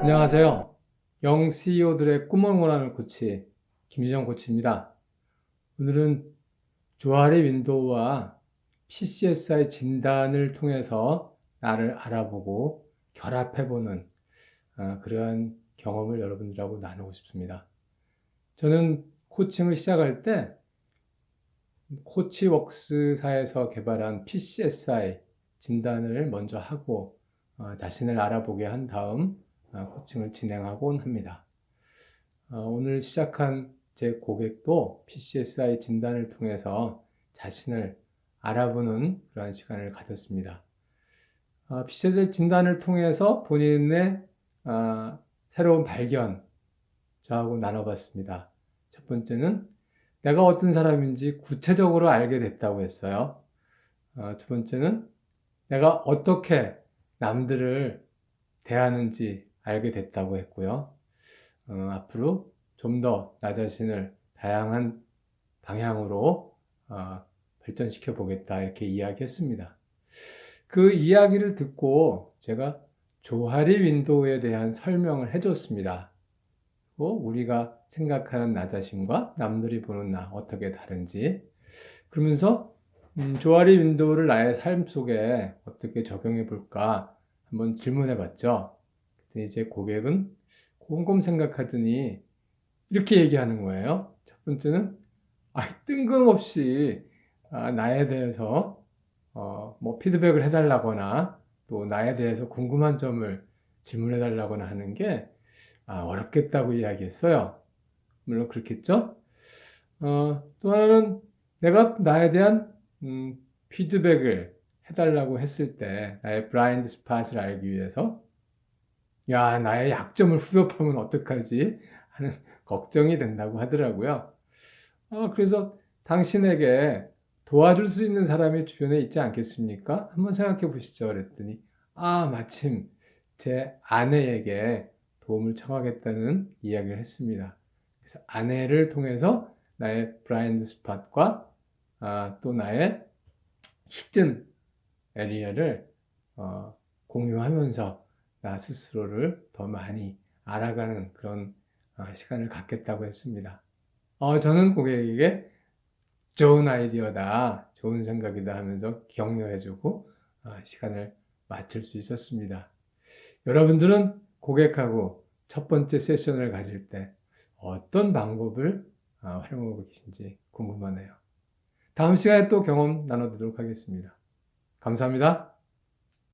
안녕하세요. 영 CEO들의 꿈을 원하는 코치 김지정 코치입니다. 오늘은 조아리 윈도우와 PCSI 진단을 통해서 나를 알아보고 결합해보는 어, 그러한 경험을 여러분들하고 나누고 싶습니다. 저는 코칭을 시작할 때 코치웍스사에서 개발한 PCSI 진단을 먼저 하고 어, 자신을 알아보게 한 다음 어, 코칭을 진행하곤 합니다. 어, 오늘 시작한 제 고객도 PCSI 진단을 통해서 자신을 알아보는 그런 시간을 가졌습니다. 어, PCSI 진단을 통해서 본인의 어, 새로운 발견 저하고 나눠봤습니다. 첫 번째는 내가 어떤 사람인지 구체적으로 알게 됐다고 했어요. 어, 두 번째는 내가 어떻게 남들을 대하는지 알게 됐다고 했고요. 어, 앞으로 좀 더 나 자신을 다양한 방향으로 어, 발전시켜 보겠다 이렇게 이야기했습니다. 그 이야기를 듣고 제가 조하리 윈도우에 대한 설명을 해줬습니다. 뭐 우리가 생각하는 나 자신과 남들이 보는 나 어떻게 다른지 그러면서 음, 조아리 윈도우를 나의 삶 속에 어떻게 적용해 볼까 한번 질문해 봤죠. 그랬더니 제 고객은 곰곰 생각하더니 이렇게 얘기하는 거예요. 첫 번째는 아, 뜬금없이 아, 나에 대해서 어, 뭐 피드백을 해달라거나 또 나에 대해서 궁금한 점을 질문해 달라거나 하는 게 아, 어렵겠다고 이야기했어요. 물론 그렇겠죠. 어, 또 하나는 내가 나에 대한 음, 피드백을 해달라고 했을 때 나의 블라인드 스팟을 알기 위해서 야 나의 약점을 후벼파면 어떡하지 하는 걱정이 된다고 하더라고요. 어, 그래서 당신에게 도와줄 수 있는 사람이 주변에 있지 않겠습니까? 한번 생각해 보시죠. 그랬더니 아 마침 제 아내에게 도움을 청하겠다는 이야기를 했습니다. 그래서 아내를 통해서 나의 브라인드 스팟과 아, 또 나의 히든 에리어를 어, 공유하면서 나 스스로를 더 많이 알아가는 그런 어, 시간을 갖겠다고 했습니다. 어, 저는 고객에게 좋은 아이디어다, 좋은 생각이다 하면서 격려해주고 어, 시간을 맞출 수 있었습니다. 여러분들은 고객하고 첫 번째 세션을 가질 때 어떤 방법을 어, 활용하고 계신지 궁금하네요. 다음 시간에 또 경험 나눠보도록 하겠습니다. 감사합니다.